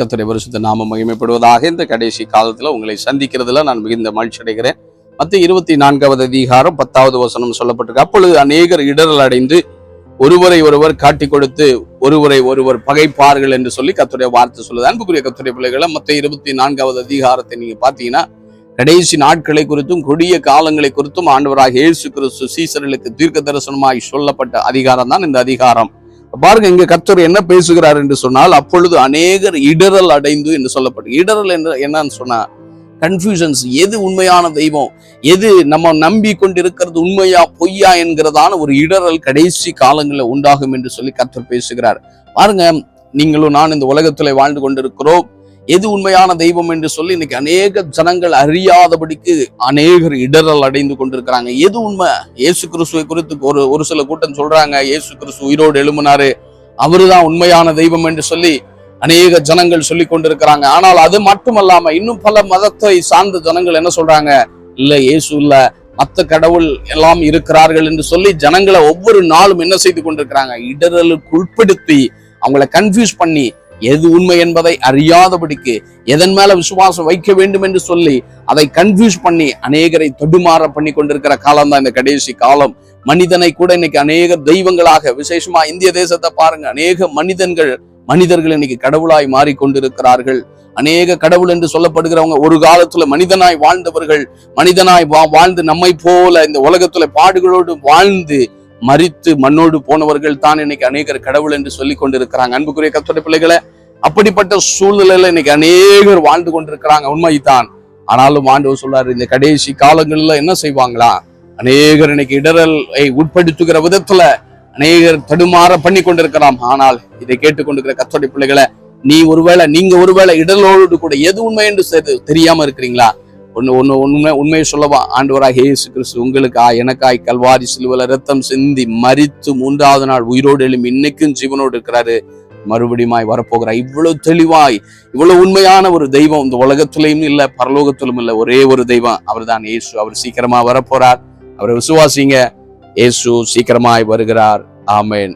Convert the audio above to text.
கத்துடைய பரிசுத்த நாம மகிமைப்படுவதாக இந்த கடைசி காலத்துல உங்களை சந்திக்கிறதுல நான் மிகுந்த மகிழ்ச்சி அடைகிறேன். மத்த இருபத்தி நான்காவது அதிகாரம் பத்தாவது வசனம் சொல்லப்பட்டிருக்கு. அப்பொழுது அநேகர் இடரல் அடைந்து ஒருவரை ஒருவர் காட்டி கொடுத்து ஒருவரை ஒருவர் பகைப்பார்கள் என்று சொல்லி கத்துடைய வார்த்தை சொல்லுது. அன்புக்குரிய கத்துடைய பிள்ளைகளை மத்த இருபத்தி நான்காவது அதிகாரத்தை நீங்க பாத்தீங்கன்னா கடைசி நாட்களை குறித்தும் கொடிய காலங்களை குறித்தும் ஆண்டவராக இயேசு கிறிஸ்து சீசர்களுக்கு தீர்க்க தரிசனமாய் சொல்லப்பட்ட அதிகாரம் தான் இந்த அதிகாரம். பாருங்க இங்க கர்த்தர் என்ன பேசுகிறார் என்று சொன்னால் அப்பொழுது அநேகர் இடரல் அடைந்து என்று சொல்லப்படும் இடரல் என்று என்னன்னு சொன்னா கன்ஃபியூஷன்ஸ் எது உண்மையான தெய்வம் எது நம்ம நம்பி கொண்டிருக்கிறது உண்மையா பொய்யா என்கிறதான ஒரு இடரல் கடைசி காலங்களில் உண்டாகும் என்று சொல்லி கர்த்தர் பேசுகிறார். பாருங்க நீங்களும் நான் இந்த உலகத்துல வாழ்ந்து கொண்டிருக்கிறோம். எது உண்மையான தெய்வம் என்று சொல்லி இன்னைக்கு அநேக ஜனங்கள் அறியாதபடிக்கு அநேகர் இடரல் அடைந்து கொண்டிருக்கிறாங்க. எது உண்மை? இயேசு கிறிஸ்துவை குறித்து ஒரு ஒரு சில கூட்டம் சொல்றாங்க. இயேசு கிறிஸ்து உயிரோடு எழுமினாரு அவருதான் உண்மையான தெய்வம் என்று சொல்லி அநேக ஜனங்கள் சொல்லி கொண்டிருக்கிறாங்க. ஆனால் அது மட்டுமல்லாம இன்னும் பல மதத்தை சார்ந்த ஜனங்கள் என்ன சொல்றாங்க? இல்ல இயேசு இல்ல. மத்த கடவுள் எல்லாம் இருக்கிறார்கள் என்று சொல்லி ஜனங்களை ஒவ்வொரு நாளும் என்ன செய்து கொண்டிருக்கிறாங்க? இடரலுக்கு உட்படுத்தி அவங்களை கன்ஃபியூஸ் பண்ணி எது உண்மை என்பதை அறியாதபடிக்கு எதன் மேல விசுவாசம் வைக்க வேண்டும் என்று சொல்லி அதை கன்ஃபியூஸ் பண்ணி அநேகரை தொடுமாற பண்ணி கொண்டிருக்கிற காலம் தான் இந்த கடைசி காலம். மனிதனை கூட இன்னைக்கு அநேக தெய்வங்களாக விசேஷமா இந்திய தேசத்தை பாருங்க அநேக மனிதன்கள் மனிதர்கள் இன்னைக்கு கடவுளாய் மாறிக்கொண்டிருக்கிறார்கள். அநேக கடவுள் என்று சொல்லப்படுகிறவங்க ஒரு காலத்துல மனிதனாய் வாழ்ந்தவர்கள் மனிதனாய் வா வாழ்ந்து நம்மை போல இந்த உலகத்துல பாடுகளோடு வாழ்ந்து மறித்து மண்ணோடு போனவர்கள் தான் இன்னைக்கு அநேகர் கடவுள் என்று சொல்லி கொண்டிருக்கிறாங்க. அன்புக்குரிய கத்தோட பிள்ளைகளை அப்படிப்பட்ட சூழ்நிலையில இன்னைக்கு அநேகர் வாழ்ந்து கொண்டிருக்கிறாங்க. உண்மைதான். ஆனாலும் ஆண்டவர் சொல்றாரு இந்த கடைசி காலங்கள்ல என்ன செய்வாங்களா? அநேகர் இன்னைக்கு இடரலை உட்படுத்துகிற விதத்துல அநேகர் தடுமாற பண்ணி கொண்டிருக்கலாம் ஆனால் இதை கேட்டுக்கொண்டிருக்கிற கத்தோடைய பிள்ளைகளை நீ ஒருவேளை நீங்க ஒருவேளை இடலோடு கூட எது உண்மை என்று தெரியாம இருக்கிறீங்களா? ஒன்று ஒன்று உண்மை உண்மையை சொல்லவா? ஆண்டவராக இயேசு கிறிஸ்து உங்களுக்காய் எனக்காய் கல்வாரி சிலுவல ரத்தம் சிந்தி மரித்து மூன்றாவது நாள் உயிரோடு எழும் இன்னைக்கும் ஜீவனோடு இருக்கிறாரு. மறுபடியுமாய் வரப்போகிறார் இவ்வளவு தெளிவாய் இவ்வளவு உண்மையான ஒரு தெய்வம் இந்த உலகத்திலையும் இல்ல பரலோகத்திலும் இல்ல ஒரே ஒரு தெய்வம். அவர்தான் இயேசு. அவர் சீக்கிரமா வரப்போறார். அவரை விசுவாசிங்க. இயேசு சீக்கிரமாய் வருகிறார். ஆமேன்.